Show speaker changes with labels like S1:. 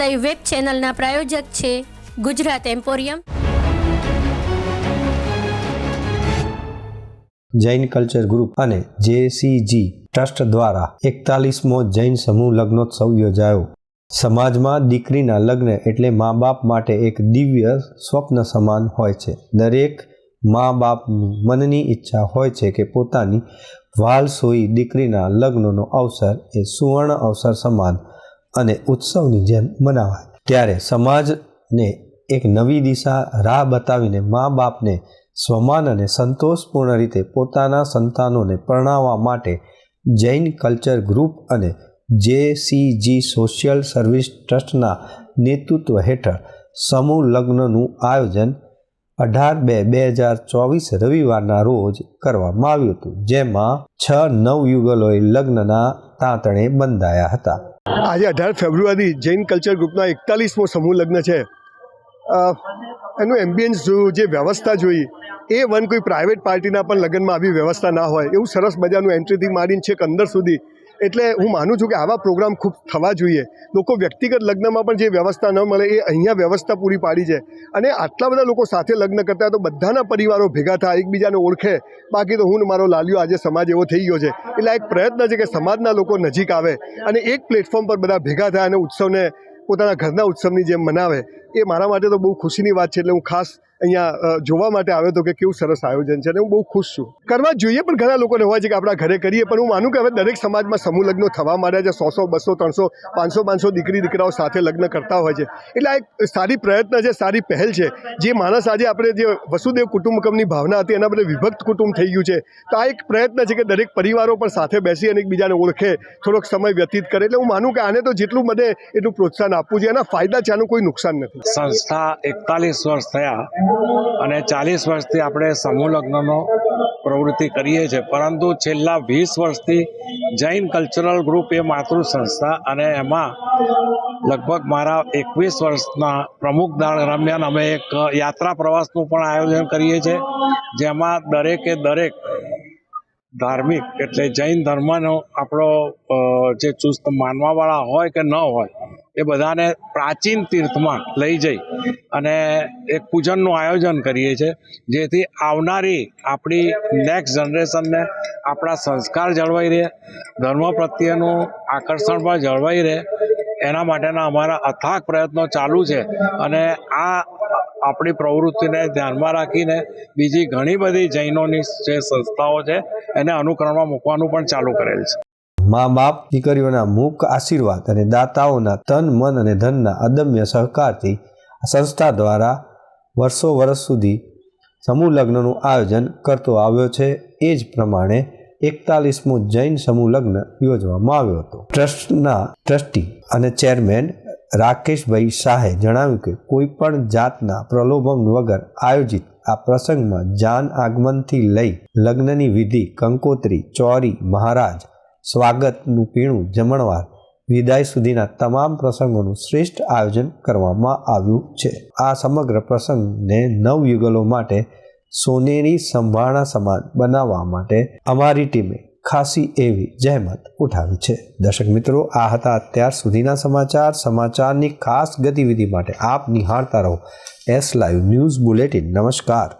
S1: Live web ચેનલના પ્રાયોજક છે Gujarat emporium
S2: Jain culture group અને જેસીજી ટ્રસ્ટ દ્વારા એકતાલીસમો જૈન સમૂહ લગ્નોત્સવ યોજાયો. સમાજમાં દીકરીના લગ્ન એટલે મા બાપ માટે એક દિવ્ય સ્વપ્ન સમાન હોય છે. દરેક મા બાપની મનની ઈચ્છા હોય છે કે પોતાની વાલસોઈ દીકરીના લગ્નનો અવસર એ સુવર્ણ અવસર સમાન અને ઉત્સવની જેમ મનાવાય. ત્યારે સમાજને એક નવી દિશા, રાહ બતાવીને મા બાપને સ્વમાન અને સંતોષપૂર્ણ રીતે પોતાના સંતાનોને પરણાવવા માટે જૈન કલ્ચર ગ્રુપ અને જેસીજી સોશિયલ સર્વિસ ટ્રસ્ટના નેતૃત્વ હેઠળ સમૂહ લગ્નનું આયોજન અઢાર બે બે હજાર ચોવીસ રવિવારના રોજ કરવામાં આવ્યું હતું, જેમાં છ નવયુગલોએ લગ્નના તાંતણે બંધાયા હતા.
S3: આજે અઢાર ફેબ્રુઆરી જૈન કલ્ચર ગ્રુપના એકતાલીસમો સમૂહ લગ્ન છે. એનું એમ્બિયન્સ જોયું જે વ્યવસ્થા જોઈ, એ વન કોઈ પ્રાઇવેટ પાર્ટીના પણ લગ્નમાં આવી વ્યવસ્થા ના હોય, એવું સરસ મજાનું એન્ટ્રીથી માંડીને છેક અંદર સુધી એટલે હું માનું છું કે આવા પ્રોગ્રામ ખૂબ થવા જોઈએ. લોકો વ્યક્તિગત લગ્નમાં પણ જે વ્યવસ્થા ન મળે એ અહીંયા વ્યવસ્થા પૂરી પાડી છે. અને આટલા બધા લોકો સાથે લગ્ન કરતા તો બધાના પરિવારો ભેગા થાય, એકબીજાને ઓળખે. બાકી તો હું મારો લાલ્યો આજે સમાજ એવો થઈ ગયો છે. એટલે એક પ્રયત્ન છે કે સમાજના લોકો નજીક આવે અને એક પ્લેટફોર્મ પર બધા ભેગા થાય અને ઉત્સવને પોતાના ઘરના ઉત્સવની જેમ મનાવે. એ મારા માટે તો બહુ ખુશીની વાત છે એટલે હું ખાસ અહીંયા જોવા માટે આવ્યો હતો કે કેવું સરસ આયોજન છે અને હું બહુ ખુશ છું. કરવા જોઈએ પણ ઘણા લોકોને હોય છે કે આપણા ઘરે કરીએ, પણ હું માનું કે હવે દરેક સમાજમાં સમૂહ લગ્નો થવા માંડ્યા છે. સો સો, બસો, ત્રણસો, પાંચસો પાંચસો દીકરી, દીકરાઓ સાથે લગ્ન કરતા હોય છે. એટલે આ એક સારી પ્રયત્ન છે, સારી પહેલ છે. જે માણસ આજે આપણે જે વસુદેવ કુટુંબકમની ભાવના હતી, એના બદલે વિભક્ત કુટુંબ થઈ ગયું છે. તો આ એક પ્રયત્ન છે કે દરેક પરિવારો પણ સાથે બેસી અને એકબીજાને ઓળખે, થોડોક સમય વ્યતીત કરે. એટલે હું માનું કે આને તો જેટલું બને એટલું પ્રોત્સાહન આપવું જોઈએ, એના ફાયદા છે, આનું કોઈ નુકસાન નથી.
S4: સંસ્થા એકતાલીસ વર્ષ થયા અને ચાલીસ વર્ષથી આપણે સમૂહ લગ્નનો પ્રવૃત્તિ કરીએ છીએ. પરંતુ છેલ્લા વીસ વર્ષથી જૈન કલ્ચરલ ગ્રુપ એ માતૃ સંસ્થા અને એમાં લગભગ મારા એકવીસ વર્ષના પ્રમુખ દાળ દરમિયાન અમે એક યાત્રા પ્રવાસનું પણ આયોજન કરીએ છીએ, જેમાં દરેકે દરેક ધાર્મિક એટલે જૈન ધર્મનો આપણો જે ચુસ્ત માનવાવાળા હોય કે ન હોય એ બધાને પ્રાચીન તીર્થમાં લઈ જઈ અને એક પૂજનનું આયોજન કરીએ છીએ, જેથી આવનારી આપણી નેક્સ્ટ જનરેશનને આપણા સંસ્કાર જળવાઈ રહે, ધર્મ પ્રત્યેનું આકર્ષણ પણ જળવાઈ રહે, એના માટેના અમારા અથાગ પ્રયત્નો ચાલુ છે અને આ આપણી પ્રવૃત્તિને ધ્યાનમાં રાખીને બીજી ઘણી બધી જૈનોની જે સંસ્થાઓ છે એને અનુકરણમાં મૂકવાનું પણ ચાલુ કરેલ છે.
S2: મા બાપ દીકરીઓના મુખ આશીર્વાદ અને દાતાઓના તન, મન અને ધનના અદમ્ય સહકારથી સંસ્થા દ્વારા વર્ષો વર્ષ સુધી સમૂહ લગ્નનું આયોજન કરતો આવ્યો છે. એ જ પ્રમાણે એકતાલીસમું જૈન સમૂહ લગ્ન યોજવામાં આવ્યો હતો. ટ્રસ્ટના ટ્રસ્ટી અને ચેરમેન રાકેશભાઈ શાહે જણાવ્યું કે કોઈ પણ જાતના પ્રલોભન વગર આયોજિત આ પ્રસંગમાં જાન આગમનથી લઈ લગ્નની વિધિ, કંકોત્રી, ચોરી, મહારાજ સ્વાગતનું પીણું જમણવાર વિદાય સુધીના તમામ પ્રસંગોનું શ્રેષ્ઠ આયોજન કરવામાં આવ્યું છે. આ સમગ્ર પ્રસંગને નવયુગલો માટે સોનેરી સંભાળના સમાન બનાવવા માટે અમારી ટીમે ખાસી એવી જહેમત ઉઠાવી છે. દર્શક મિત્રો, આ હતા અત્યાર સુધીના સમાચાર. સમાચારની ખાસ ગતિવિધિ માટે આપ નિહાળતા રહો. એસ લાઈવ ન્યૂઝ બુલેટિન નમસ્કાર.